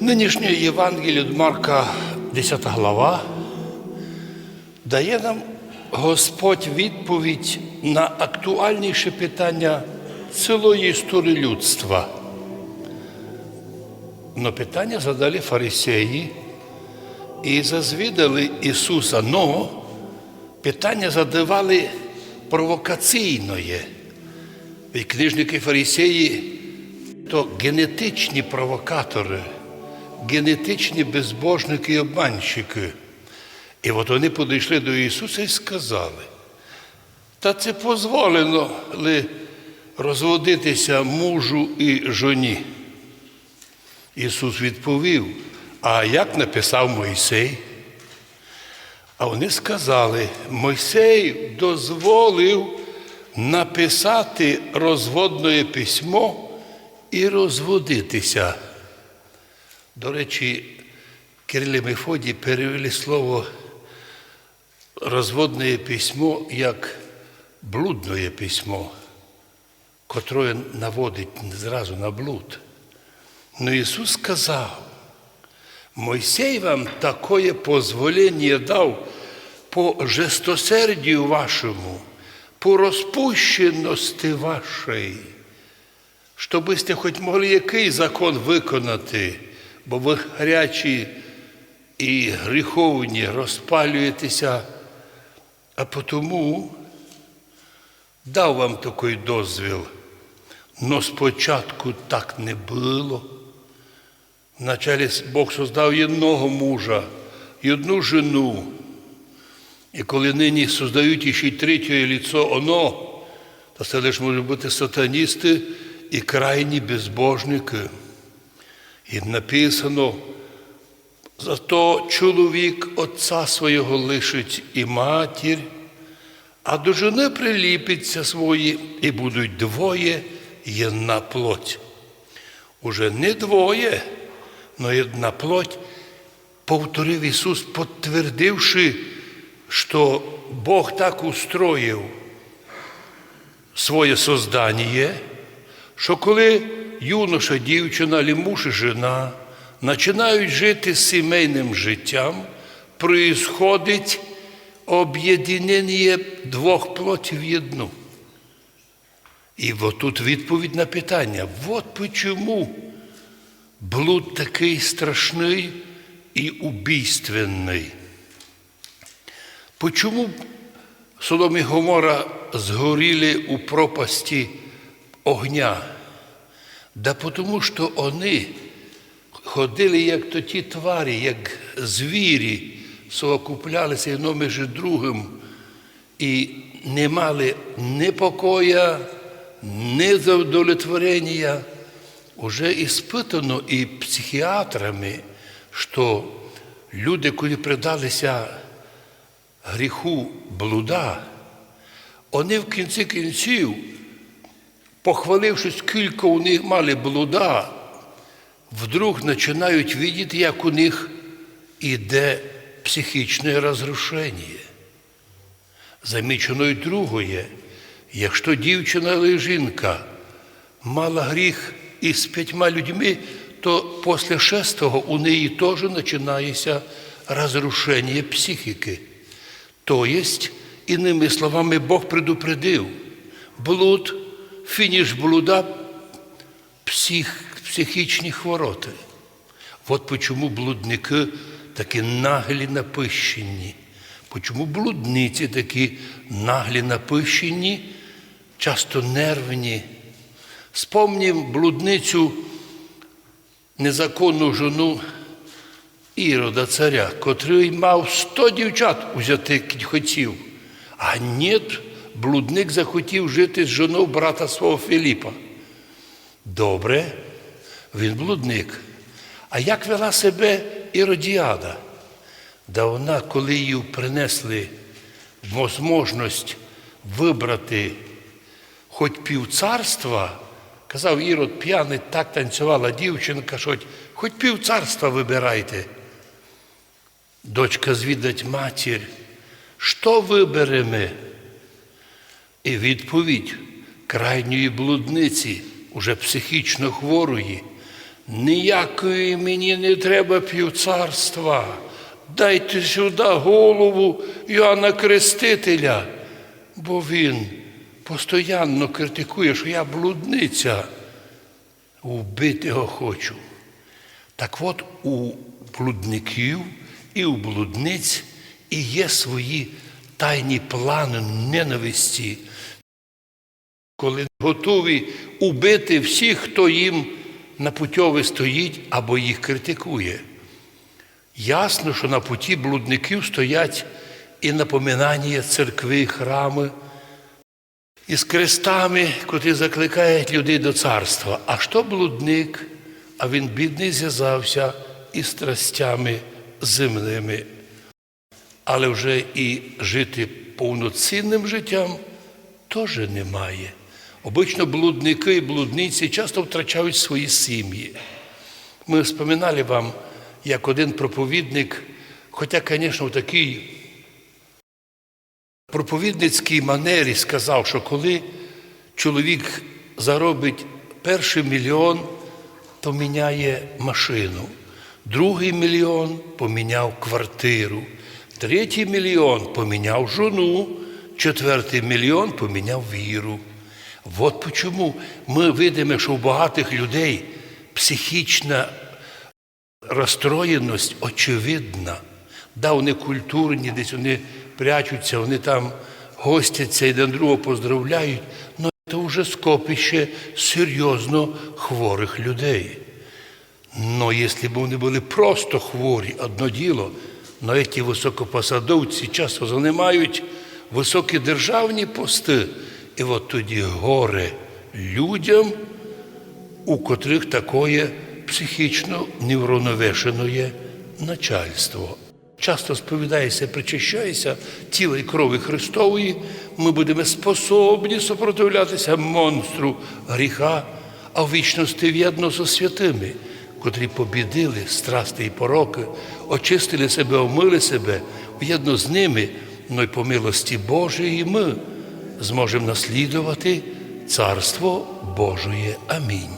Нинішнє Євангеліє від Марка, 10 глава, дає нам Господь відповідь на актуальніше питання цілої історії людства. Но питання задали фарисеї і зазвідали Ісуса. Но питання задавали провокаційне. І книжники фарисеї то генетичні провокатори, генетичні безбожники і обманщики. І от вони підійшли до Ісуса і сказали, та це дозволено ли розводитися мужу і жоні. Ісус відповів, а як написав Мойсей? А вони сказали, Мойсей дозволив написати розводне письмо і розводитися. До речі, Кирил і Мефодій перевели слово розводне письмо як блудне письмо, котре наводить зразу на блуд. Но Ісус сказав, Мойсей вам такое позволення дав по жестосердію вашому, по розпущеності вашій, щоб сте хоч могли який закон виконати, бо ви гарячі і гріховні розпалюєтеся, а потому дав вам такий дозвіл. Но спочатку так не було. Вначале Бог создав одного мужа і одну жену. І коли нині создають ще й третє ліцо оно, то це лише можуть бути сатаністи і крайні безбожники. І написано, зато чоловік отця свого лишить і матір, а до жени приліпиться свої, і будуть двоє єдна плоть. Уже не двоє, но одна плоть, повторив Ісус, підтвердивши, що Бог так устроїв своє создання, що коли юноша, дівчина, муж і жена починають жити сімейним життям, происходить об'єднання двох плотів в одну. І от тут відповідь на питання: от чому блуд такий страшний і убійственний. Почому Содом і Гомора згоріли у пропасті огня? Да тому що вони ходили, як то ті тварі, як звірі, совокуплялися одно між другим і не мали ні покоя, ні задовлетворення. Уже іспитано і психіатрами, що люди, коли придалися гріху блуда, вони в кінці кінців, похваливши, скільки у них мали блуда, вдруг починають видіти, як у них іде психічне розрушення. Замічено й другое, якщо дівчина або жінка мала гріх із п'ятьма людьми, то після шестого у неї теж починається розрушення психіки. Тобто, іними словами, Бог предупредив, блуд, фініш блуда, псих, психічні хвороти. От чому блудники такі наглі напищені. Чому блудниці такі наглі напищені, часто нервні. Спомнім блудницю незаконну жону Ірода царя, котрий мав сто дівчат узяти хотів. А ні, блудник захотів жити з жоною брата свого Філіпа. Добре, він блудник. А як вела себе Іродіада? Да вона, коли їй принесли можливість вибрати хоч півцарства, казав Ірод п'яний, так танцювала дівчинка, що хоч півцарства вибирайте. Дочка звідать матір, що виберемо? І відповідь крайньої блудниці, уже психічно хворої, ніякої мені не треба півцарства. Дайте сюди голову Йоанна Крестителя, бо він постійно критикує, що я блудниця. Вбити його хочу. Так от у блудників і у блудниць і є свої тайні плани ненависті, коли готові убити всіх, хто їм на путьові стоїть або їх критикує. Ясно, що на путі блудників стоять і напоминання церкви, храми із крестами, котрі закликають людей до царства. А що блудник? А він бідний зв'язався із страстями земними. Але вже і жити повноцінним життям теж немає. Обично блудники і блудниці часто втрачають свої сім'ї. Ми вспоминали вам, як один проповідник, хоча, звісно, в такій проповідницькій манері сказав, що коли чоловік заробить перший мільйон, то міняє машину, другий мільйон поміняв квартиру, третій мільйон поміняв жону, четвертий мільйон поміняв віру. От чому ми видимо, що у багатих людей психічна розстроєність очевидна. Да, вони культурні, десь вони прячуться, вони там гостяться і один другого поздравляють, але це вже скопище серйозно хворих людей. Но якщо б вони були просто хворі, одно діло, но ці високопосадовці часто займають високі державні пости. І от тоді горе людям, у котрих такое психічно невровновешене начальство. Часто сповідаєшся, причащаєшся тіла і крові Христової, ми будемо способні супротивлятися монстру гріха, а в вічності в'єдно зі святими, котрі побідили страсти і пороки, очистили себе, омили себе, в'єдно з ними, ну й по милості Божої ми зможемо наслідувати Царство Божоє. Амінь.